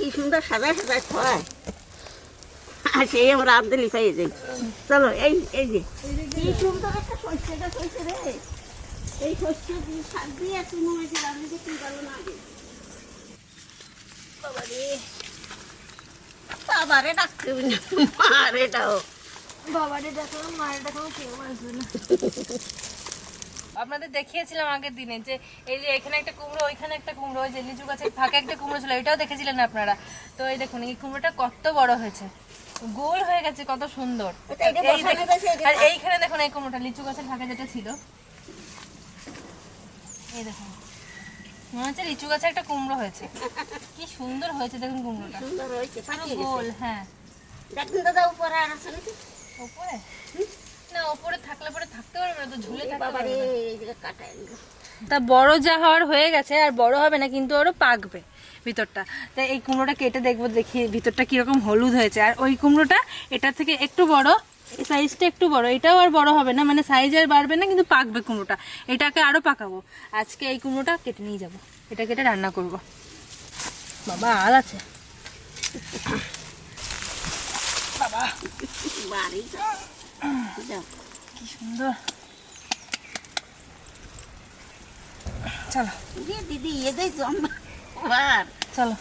কি সুন্দর সাজায় সাজায় খাওয়ায়। আর সেই আমরা আবদালি পাই যাই চলো, এই এই যে। কি সুন্দর একটা শস্য গাছ রে। এই শস্য না আগে। বাবারে বাবারে ডাকতে মারে দাও বাবারে দেখো মায়ের দেখো, কেউ আসবে না। আপনাদের দেখিয়েছিলাম আগের দিনে যে এই যে এখানে একটা কুমড়ো ওইখানে একটা কুমড়ো ওই যে লিচু গাছের ফাঁকে একটা কুমড়ো ছিল এটাও দেখেছিলেন আপনারা? তো এই দেখুন এই কুমড়োটা কত বড় হয়েছে। গোল হয়ে গেছে কত সুন্দর। আর এইখানে দেখুন এই কুমড়োটা লিচু গাছের ফাঁকে যেটা ছিল। এই দেখুন মনে হচ্ছে লিচু গাছে একটা কুমড়ো হয়েছে। কি সুন্দর হয়েছে দেখুন কুমড়োটা। সুন্দর হয়েছে গোল হ্যাঁ। দেখুন দাদা উপরে আর আছে নাকি? ওপরে না ওপরে থাকলে পরে থাকতে পারবে না তো ঝুলে থাকতে পারবে তা বড় যা হওয়ার হয়ে গেছে আর বড় হবে না কিন্তু আরও পাকবে ভিতরটা। তাই এই কুমড়োটা কেটে দেখব দেখি ভিতরটা কীরকম হলুদ হয়েছে। আর ওই কুমড়োটা এটার থেকে একটু বড় এই সাইজটা একটু বড় এটাও আর বড় হবে না মানে সাইজ আর বাড়বে না কিন্তু পাকবে কুমড়োটা। এটাকে আরও পাকাবো। আজকে এই কুমড়োটা কেটে নিয়ে যাব এটা কেটে রান্না করব। বাবা আল আছে। বাবা বাড়ি কি সুন্দর চলো দিদি এদের জম্বা চলো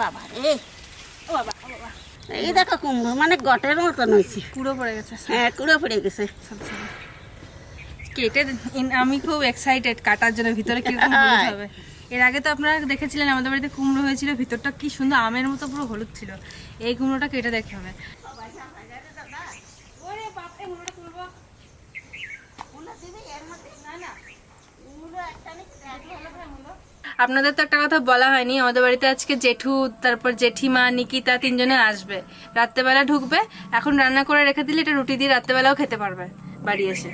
বাবা রে বাবা বাবা এই দেখো কুমড়ো মানে গটের মতন হয়েছে। পুরো পড়ে গেছে হ্যাঁ কুড়ো পড়ে গেছে। কেটে আমি খুব এক্সাইটেড কাটার জন্য ভিতরে কীরকম হলুদ হবে। এর আগে তো আপনারা দেখেছিলেন আমাদের বাড়িতে কুমড়ো হয়েছিল ভিতরটা কি সুন্দর আমের মতো পুরো হলুদ ছিল। এই কুমড়োটা কেটে দেখতে হবে। আপনাদের তো একটা কথা বলা হয়নি আমাদের বাড়িতে আজকে জেঠু তারপর জেঠিমা নিকিতা তিনজনে আসবে। রাত্রেবেলা ঢুকবে এখন রান্না করে রেখে দিলে এটা রুটি দিয়ে রাত্রেবেলাও খেতে পারবে বাড়ি এসে।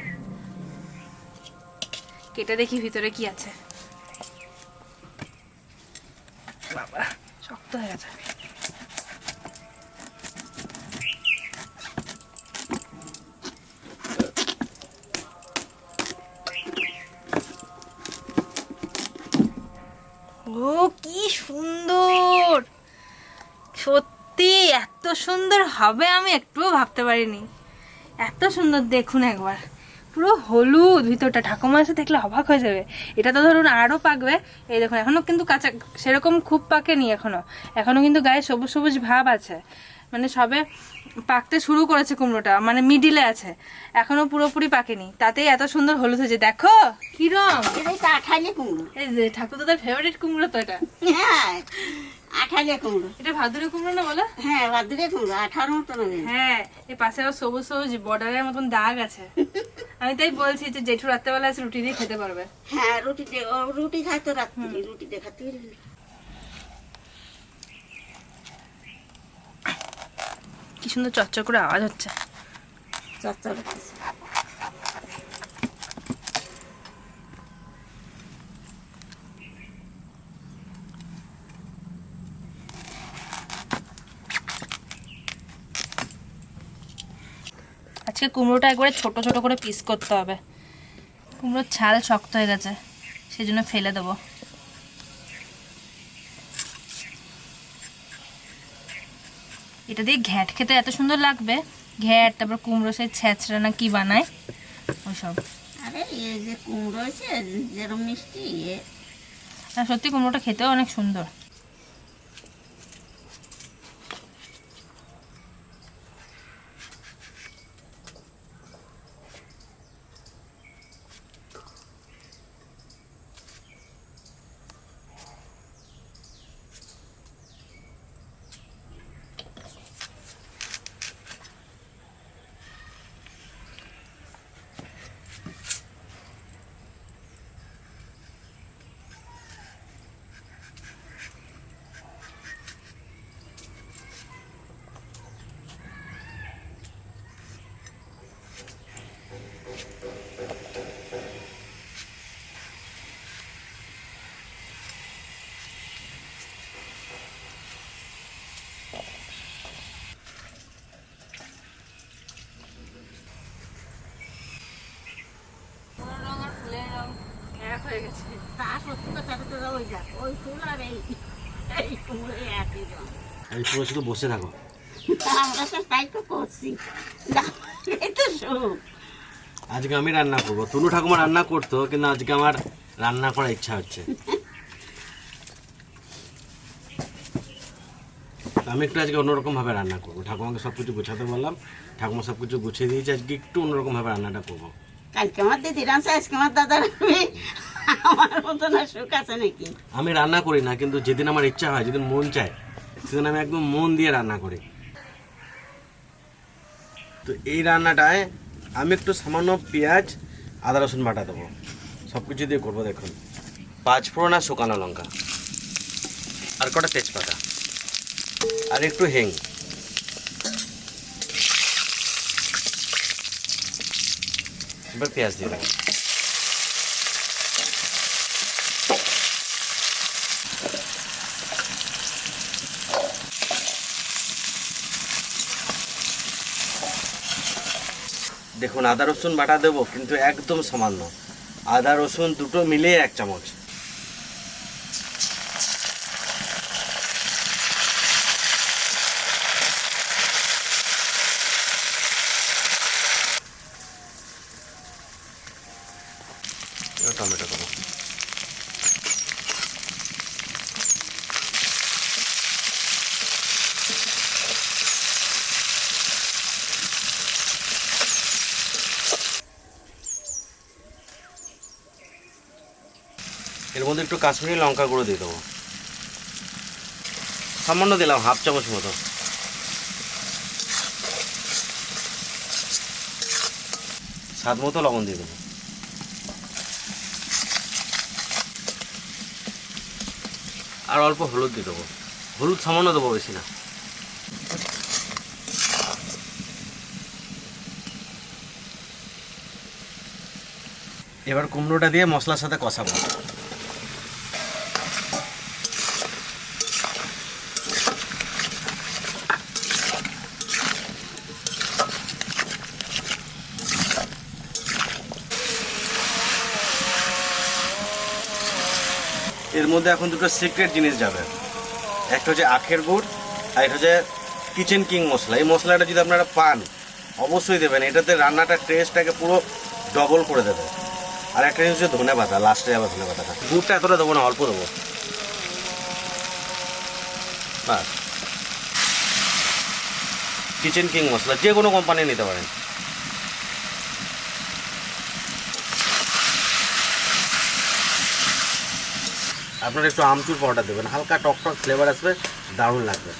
কেটে দেখি ভিতরে কি আছে। বাবা, শক্ত হয়ে গেছে। ও, কি সুন্দর! সত্যি, এত সুন্দর হবে আমি একটুও ভাবতে পারিনি। এত সুন্দর দেখুন একবার। পুরো হলুদ ভিতরটা ঠাকুমা এসে দেখলে অবাক হয়ে যাবে। এটা তো ধরুন আরও পাকবে। এই দেখুন এখনও কিন্তু কাঁচা সেরকম খুব পাকেনি এখনও। এখনও কিন্তু গায়ে সবুজ সবুজ ভাব আছে। মানে সবে পাকতে শুরু করেছে কুমড়োটা মানে মিডিলে আছে। এখনও পুরোপুরি পাকেনি। তাতেই এত সুন্দর হলুদ হয়েছে। দেখো কি রং? আঠালে কুমড়ো। এই যে ঠাকুর দাদার ফেভারিট কুমড়ো তো এটা। হ্যাঁ আঠালে কুমড়ো। এটা ভাদুরে কুমড়ো না বলো? হ্যাঁ বাদুরে কুমড়ো আঠার হবে। হ্যাঁ এই পাশে আবার সবুজ সবুজ বর্ডারের মতন দাগ আছে। আমি তাই বলছি যে জেঠু রাত্রেবেলা এসে রুটি দিয়ে খেতে পারবে। হ্যাঁ রুটি ও রুটি খাই তো রাত্রি রুটি দিয়ে খাতে কি সুন্দর চচ্চর করে আওয়াজ হচ্ছে। চচ্চর আজকে কুমড়োটা একবারে ছোট ছোট করে পিস করতে হবে। কুমড়োর ছাল শক্ত হয়ে গেছে সেই জন্য ফেলে দেবো। এটা দিয়ে ঘ্যাট খেতে এত সুন্দর লাগবে। ঘ্যাট তারপর কুমড়ো সেই ছ্যাঁচড়া না কি বানায়? ওইসব। আরে এই যে কুমড়ো হয়েছে যেরকম মিষ্টি সত্যি কুমড়োটা খেতেও অনেক সুন্দর। এই পুরো শুধু বসে থাকো। আজকে আমি রান্না করব। তুলু ঠাকুমা রান্না করতো, কিন্তু আজকে আমার রান্না করার ইচ্ছা হচ্ছে। আমি একটু আজকে অন্যরকম ভাবে রান্না করব। ঠাকুমাকে সব কিছু গুছাতে বললাম। ঠাকুমা সব কিছু গুছিয়ে দিয়েছে। আজকে একটু অন্যরকম ভাবে রান্নাটা করব। কালকে আমার দিদি রাঁধছে আজকে আমার দাদা রাঁধবে আমি রান্না করি না, কিন্তু যেদিন আমার ইচ্ছা হয়, যেদিন মন চায়, সেদিন আমি একদম মন দিয়ে রান্না করি। তো এই রান্নাটায় আমি একটু সামান্য পেঁয়াজ, আদা, রসুন বাটা দেবো। সব কিছু দিয়ে করব, দেখুন। পাঁচ ফোড়ন আর শুকানো লঙ্কা আর কটা তেজপাতা আর একটু হেং। এবার পেঁয়াজ দিয়ে দেবো। দেখুন, আদা, রসুন বাটা দেবো, কিন্তু একদম সামান্য। আদা, রসুন দুটো মিলে এক চামচ। টমেটো এর মধ্যে একটু কাশ্মীরি লঙ্কা গুঁড়ো দিয়ে দেবো। সামান্য দিলাম, হাফ চামচ মতো। স্বাদ মতো লবণ দিয়ে দেবো। আর অল্প হলুদ দিয়ে দেবো। হলুদ সামান্য দেবো বেশি না। এবার কুমড়োটা দিয়ে মশলার সাথে কষাবো। এর মধ্যে এখন দুটো সিক্রেট জিনিস যাবে। একটা হচ্ছে আখের গুড়, আর একটা হচ্ছে কিচেন কিং মশলা। এই মশলাটা যদি আপনারা পান, অবশ্যই দেবেন। এটাতে রান্নাটা টেস্টটাকে পুরো ডবল করে দেবে। আর একটা জিনিস হচ্ছে ধনে পাতা লাস্টে যাবে ধনে পাতাটা গুড়টা এতটা দেবো না, অল্প দেবো। কিচেন কিং মশলা, যে কোনো কোম্পানি নিতে পারেন। আপনারা একটু আমচুর পাউডার দেবেন। হালকা টক টক ফ্লেভার আসবে, দারুণ লাগবে।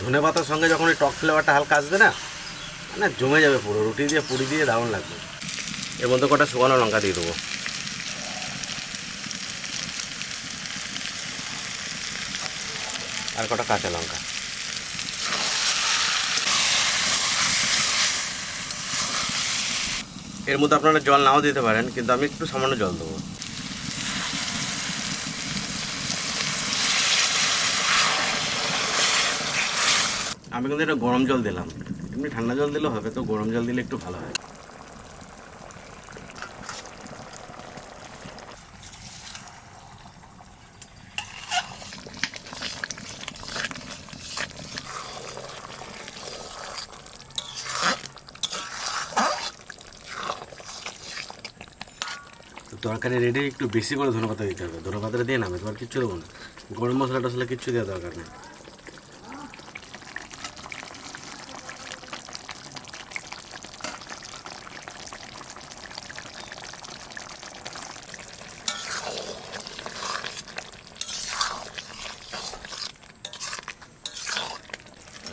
ধনে পাতার সঙ্গে যখন এই টক ফ্লেভারটা হালকা আসবে না মানে জমে যাবে পুরো, রুটি দিয়ে, পুরি দিয়ে দারুণ লাগবে। এর মধ্যে কটা শুকনো লঙ্কা দিয়ে দেবো। আর কটা কাঁচা লঙ্কা। এর মধ্যে আপনারা জল নাও দিতে পারেন, কিন্তু আমি একটু সামান্য জল দেবো। আমি কিন্তু এটা গরম জল দিলাম। এমনি ঠান্ডা জল দিলে হবে, তো গরম জল দিলে একটু ভালো হয়। তরকারি রেডি একটু বেশি করে ধনেপাতা দিতে হবে। ধনেপাতাটা দিয়ে নামে তোমার কিচ্ছু দেবো না। গরম মশলাটা আসলে কিচ্ছু দেওয়া দরকার নেই।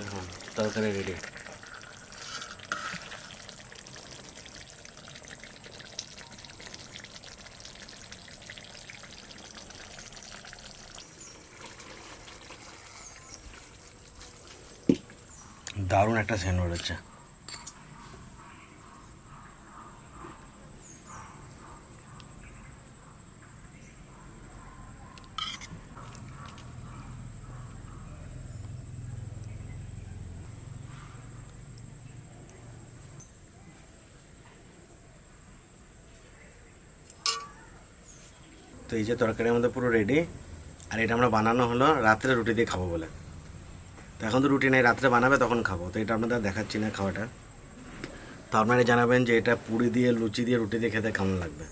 এখন তরকারি রেডি দারুণ একটা সেন্ট বেরোচ্ছে তো এই যে তরকারি আমাদের পুরো রেডি আর এটা আমরা বানানো হলো রাত্রে রুটি দিয়ে খাব বলে। তো এখন তো রুটি নেই, রাত্রে বানাবে তখন খাব। তো এটা আপনাদের দেখাচ্ছি না খাওয়াটা। তো আপনারা জানাবেন যে এটা পুরি দিয়ে, লুচি দিয়ে, রুটি দিয়ে খেতে কেমন লাগবে।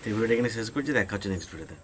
তো এই ভিডিওটা এখানে শেষ করছি, দেখা হচ্ছে নেক্সট ভিডিওতে